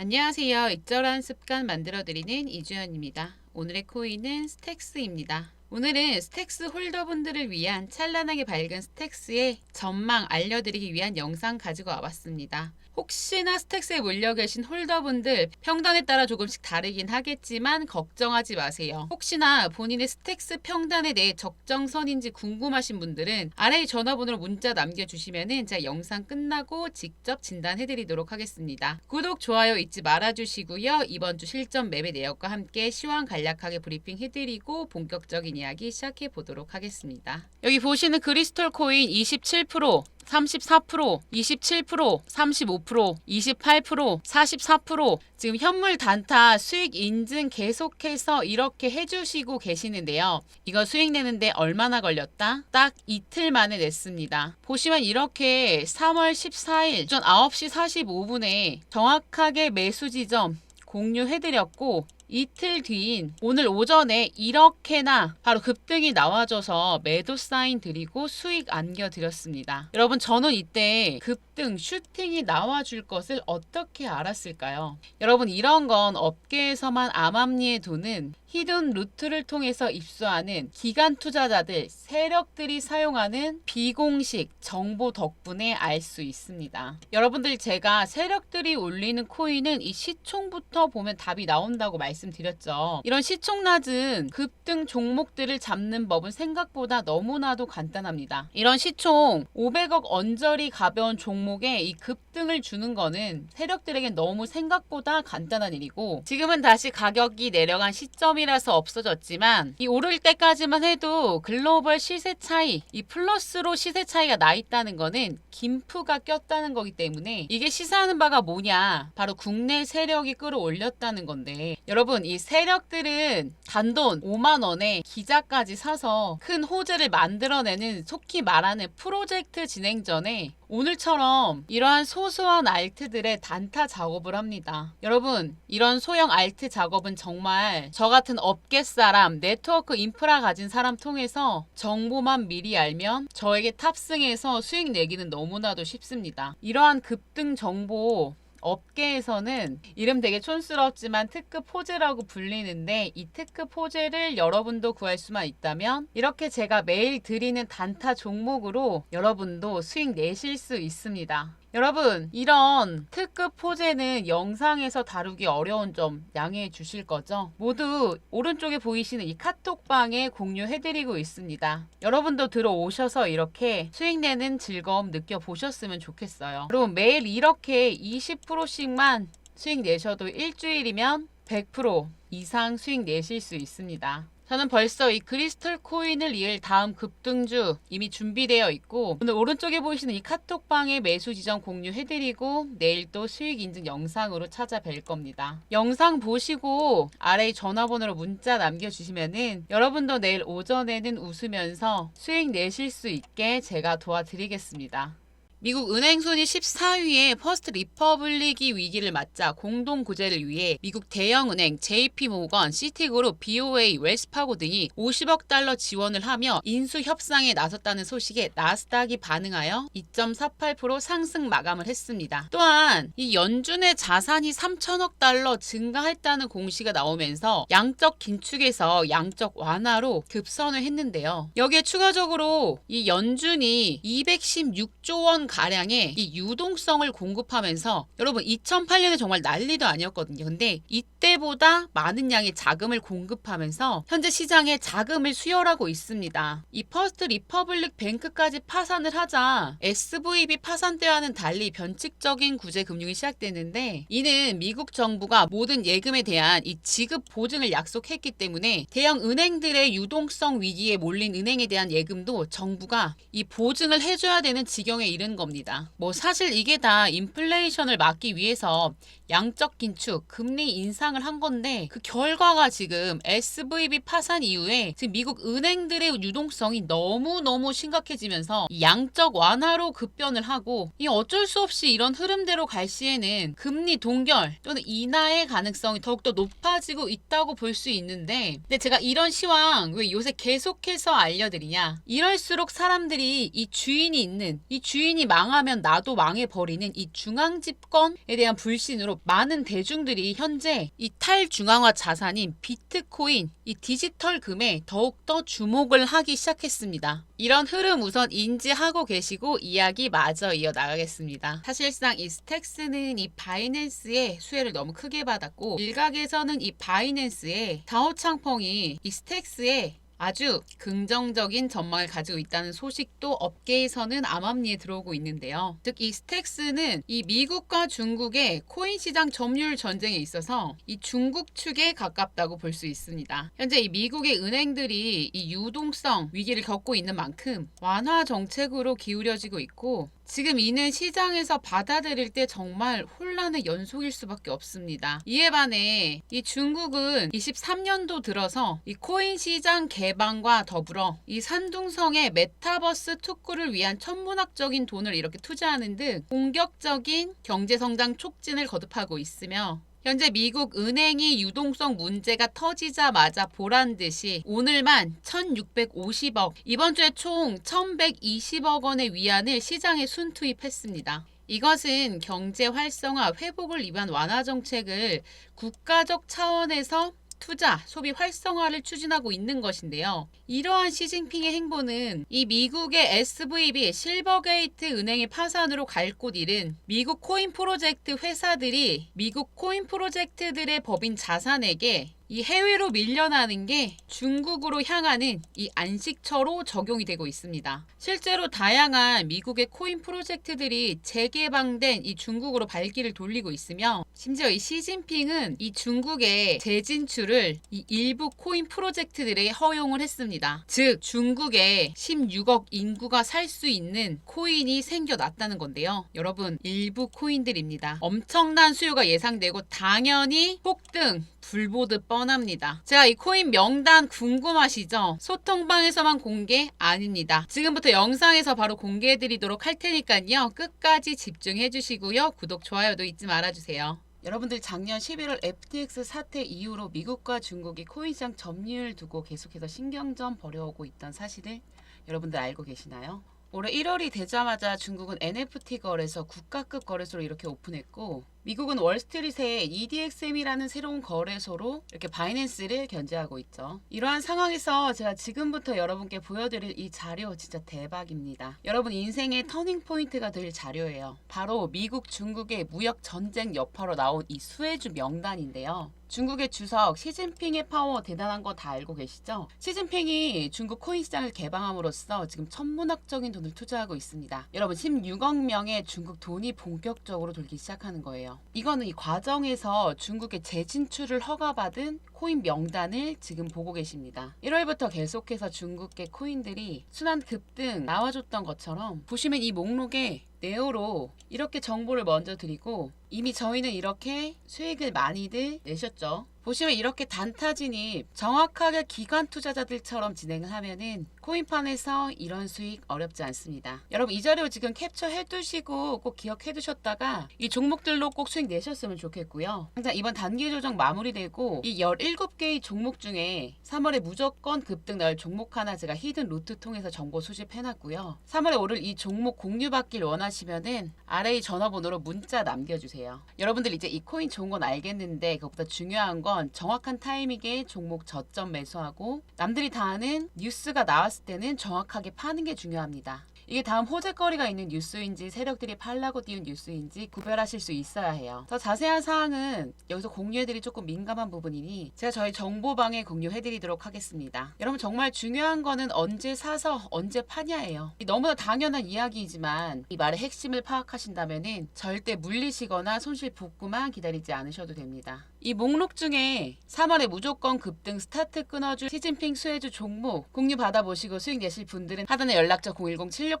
안녕하세요. 익절한 습관 만들어드리는 이주연입니다. 오늘의 코인은 스택스입니다. 오늘은 스택스 홀더분들을 위한 찬란하게 밝은 스택스의 전망 알려드리기 위한 영상 가지고 와봤습니다. 혹시나 스택스에 몰려 계신 홀더분들 평단에 따라 조금씩 다르긴 하겠지만 걱정하지 마세요. 혹시나 본인의 스택스 평단에 대해 적정선인지 궁금하신 분들은 아래 전화번호로 문자 남겨주시면은 제가 영상 끝나고 직접 진단해드리도록 하겠습니다. 구독, 좋아요 잊지 말아주시고요. 이번 주 실전 맵의 내역과 함께 시황 간략하게 브리핑 해드리고 본격적인 이야기 시작해 보도록 하겠습니다. 여기 보시는 크리스톨 코인 27%, 34%, 27%, 35%, 28%, 44% 지금 현물 단타 수익 인증 계속해서 이렇게 해주시고 계시는데요. 이거 수익 내는데 얼마나 걸렸다? 딱 이틀 만에 냈습니다. 보시면 이렇게 3월 14일 오전 9시 45분에 정확하게 매수 지점 공유해드렸고 이틀 뒤인 오늘 오전에 이렇게나 바로 급등이 나와줘서 매도 사인 드리고 수익 안겨드렸습니다. 여러분 저는 이때 급등 슈팅이 나와줄 것을 어떻게 알았을까요? 여러분 이런 건 업계에서만 암암리에 도는 히든 루트를 통해서 입수하는 기관 투자자들, 세력들이 사용하는 비공식 정보 덕분에 알 수 있습니다. 여러분들 제가 세력들이 올리는 코인은 이 시총부터 보면 답이 나온다고 말씀드렸죠. 이런 시총 낮은 급등 종목들을 잡는 법은 생각보다 너무나도 간단합니다. 이런 시총 500억 언저리 가벼운 종목에 이 급등을 주는 거는 세력들에게 너무 생각보다 간단한 일이고 지금은 다시 가격이 내려간 시점 이라서 없어졌지만 이 오를 때까지만 해도 글로벌 시세 차이, 이 플러스로 시세 차이가 나 있다는 거는 김프가 꼈다는 거기 때문에 이게 시사하는 바가 뭐냐? 바로 국내 세력이 끌어올렸다는 건데 여러분 이 세력들은 단돈 5만 원에 기자까지 사서 큰 호재를 만들어내는 속히 말하는 프로젝트 진행 전에 오늘처럼 이러한 소소한 알트들의 단타 작업을 합니다. 여러분, 이런 소형 알트 작업은 정말 저 같은 업계 사람, 네트워크 인프라 가진 사람 통해서 정보만 미리 알면 저에게 탑승해서 수익 내기는 너무나도 쉽습니다. 이러한 급등 정보 업계에서는 이름 되게 촌스럽지만 특급 호재라고 불리는데 이 특급 호재를 여러분도 구할 수만 있다면 이렇게 제가 매일 드리는 단타 종목으로 여러분도 수익 내실 수 있습니다. 여러분, 이런 특급 호재는 영상에서 다루기 어려운 점 양해해 주실 거죠? 모두 오른쪽에 보이시는 이 카톡방에 공유해드리고 있습니다. 여러분도 들어오셔서 이렇게 수익 내는 즐거움 느껴보셨으면 좋겠어요. 여러분, 매일 이렇게 20%씩만 수익 내셔도 일주일이면 100% 이상 수익 내실 수 있습니다. 저는 벌써 이 크리스털 코인을 이을 다음 급등주 이미 준비되어 있고 오늘 오른쪽에 보이시는 이 카톡방에 매수 지점 공유해드리고 내일 또 수익 인증 영상으로 찾아뵐 겁니다. 영상 보시고 아래 전화번호로 문자 남겨주시면은 여러분도 내일 오전에는 웃으면서 수익 내실 수 있게 제가 도와드리겠습니다. 미국 은행 순위 14위의 퍼스트 리퍼블릭이 위기를 맞자 공동 구제를 위해 미국 대형 은행 JP 모건, 시티그룹, BOA, 웰스파고 등이 50억 달러 지원을 하며 인수 협상에 나섰다는 소식에 나스닥이 반응하여 2.48% 상승 마감을 했습니다. 또한 이 연준의 자산이 3천억 달러 증가했다는 공시가 나오면서 양적 긴축에서 양적 완화로 급선을 했는데요. 여기에 추가적으로 이 연준이 216조 원 가량의 이 유동성을 공급하면서 여러분 2008년에 정말 난리도 아니었거든요. 근데 이때보다 많은 양의 자금을 공급하면서 현재 시장에 자금을 수혈하고 있습니다. 이 퍼스트 리퍼블릭 뱅크까지 파산을 하자 SVB 파산 때와는 달리 변칙적인 구제 금융이 시작됐는데 이는 미국 정부가 모든 예금에 대한 이 지급 보증을 약속했기 때문에 대형 은행들의 유동성 위기에 몰린 은행에 대한 예금도 정부가 이 보증을 해줘야 되는 지경에 이른 겁니다. 뭐 사실 이게 다 인플레이션을 막기 위해서 양적 긴축, 금리 인상을 한 건데 그 결과가 지금 SVB 파산 이후에 지금 미국 은행들의 유동성이 너무너무 심각해지면서 이 양적 완화로 급변을 하고 이 어쩔 수 없이 이런 흐름대로 갈 시에는 금리 동결 또는 인하의 가능성이 더욱더 높아지고 있다고 볼 수 있는데 근데 제가 이런 시황 왜 요새 계속해서 알려드리냐? 이럴수록 사람들이 이 주인이 있는 이 주인이 망하면 나도 망해버리는 이 중앙집권에 대한 불신으로 많은 대중들이 현재 이 탈중앙화 자산인 비트코인, 이 디지털 금에 더욱더 주목을 하기 시작했습니다. 이런 흐름 우선 인지하고 계시고 이야기 마저 이어 나가겠습니다. 사실상 이 스택스는 이 바이낸스의 수혜를 너무 크게 받았고 일각에서는 이 바이낸스의 다오창펑이 이 스택스의 아주 긍정적인 전망을 가지고 있다는 소식도 업계에서는 암암리에 들어오고 있는데요. 즉 이 스택스는 이 미국과 중국의 코인 시장 점유율 전쟁에 있어서 이 중국 측에 가깝다고 볼 수 있습니다. 현재 이 미국의 은행들이 이 유동성 위기를 겪고 있는 만큼 완화 정책으로 기울여지고 있고 지금 이는 시장에서 받아들일 때 정말 혼란의 연속일 수밖에 없습니다. 이에 반해 이 중국은 23년도 들어서 이 코인 시장 개방과 더불어 이 산둥성의 메타버스 특구를 위한 천문학적인 돈을 이렇게 투자하는 등 공격적인 경제 성장 촉진을 거듭하고 있으며 현재 미국 은행이 유동성 문제가 터지자마자 보란 듯이 오늘만 1,650억, 이번 주에 총 1,120억 원의 위안을 시장에 순투입했습니다. 이것은 경제 활성화, 회복을 위한 완화 정책을 국가적 차원에서 투자, 소비 활성화를 추진하고 있는 것인데요. 이러한 시진핑의 행보는 이 미국의 SVB 실버게이트 은행의 파산으로 갈 곳 잃은 미국 코인 프로젝트 회사들이 미국 코인 프로젝트들의 법인 자산에게 이 해외로 밀려나는 게 중국으로 향하는 이 안식처로 적용이 되고 있습니다. 실제로 다양한 미국의 코인 프로젝트들이 재개방된 이 중국으로 발길을 돌리고 있으며 심지어 이 시진핑은 이 중국의 재진출을 이 일부 코인 프로젝트들에 허용을 했습니다. 즉 중국에 16억 인구가 살 수 있는 코인이 생겨났다는 건데요. 여러분 일부 코인들입니다. 엄청난 수요가 예상되고 당연히 폭등 불보듯 뻔합니다. 제가 이 코인 명단 궁금하시죠? 소통방에서만 공개 아닙니다. 지금부터 영상에서 바로 공개해 드리도록 할 테니까요. 끝까지 집중해 주시고요. 구독, 좋아요도 잊지 말아 주세요. 여러분들 작년 11월 FTX 사태 이후로 미국과 중국이 코인 시장 점유율 두고 계속해서 신경전 벌여오고 있던 사실을 여러분들 알고 계시나요? 올해 1월이 되자마자 중국은 NFT 거래소 국가급 거래소로 이렇게 오픈했고 미국은 월스트리트의 EDXM이라는 새로운 거래소로 이렇게 바이낸스를 견제하고 있죠. 이러한 상황에서 제가 지금부터 여러분께 보여드릴 이 자료 진짜 대박입니다. 여러분 인생의 터닝 포인트가 될 자료예요. 바로 미국 중국의 무역 전쟁 여파로 나온 이 수혜주 명단인데요. 중국의 주석 시진핑의 파워 대단한 거 다 알고 계시죠? 시진핑이 중국 코인 시장을 개방함으로써 지금 천문학적인 돈을 투자하고 있습니다. 여러분 16억 명의 중국 돈이 본격적으로 돌기 시작하는 거예요. 이거는 이 과정에서 중국의 재진출을 허가받은 코인 명단을 지금 보고 계십니다. 1월부터 계속해서 중국의 코인들이 순환 급등 나와줬던 것처럼 보시면 이 목록에 네오로 이렇게 정보를 먼저 드리고 이미 저희는 이렇게 수익을 많이들 내셨죠. 보시면 이렇게 단타 진입 정확하게 기관 투자자들처럼 진행을 하면은 코인판에서 이런 수익 어렵지 않습니다. 여러분 이 자료 지금 캡처해 두시고 꼭 기억해 두셨다가 이 종목들로 꼭 수익 내셨으면 좋겠고요. 항상 이번 단기 조정 마무리되고 이 17개의 종목 중에 3월에 무조건 급등 나올 종목 하나 제가 히든 루트 통해서 정보 수집해 놨고요. 3월에 오를 이 종목 공유 받길 원하시면은 아래 이 전화번호로 문자 남겨주세요. 여러분들 이제 이 코인 좋은 건 알겠는데 그것보다 중요한 건 정확한 타이밍에 종목 저점 매수하고 남들이 다 아는 뉴스가 나왔을 때는 정확하게 파는 게 중요합니다. 이게 다음 호재거리가 있는 뉴스인지 세력들이 팔라고 띄운 뉴스인지 구별하실 수 있어야 해요. 더 자세한 사항은 여기서 공유해드리 조금 민감한 부분이니 제가 저희 정보방에 공유해드리도록 하겠습니다. 여러분 정말 중요한 거는 언제 사서 언제 파냐예요. 너무나 당연한 이야기이지만 이 말의 핵심을 파악하신다면은 절대 물리시거나 손실 복구만 기다리지 않으셔도 됩니다. 이 목록 중에 3월에 무조건 급등 스타트 끊어줄 시진핑 수혜주 종목 공유 받아보시고 수익 내실 분들은 하단에 연락처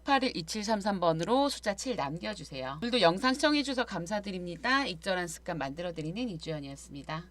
010-7681-2733번으로 숫자 7 남겨주세요. 오늘도 영상 시청해주셔서 감사드립니다. 익절한 습관 만들어드리는 이주연이었습니다.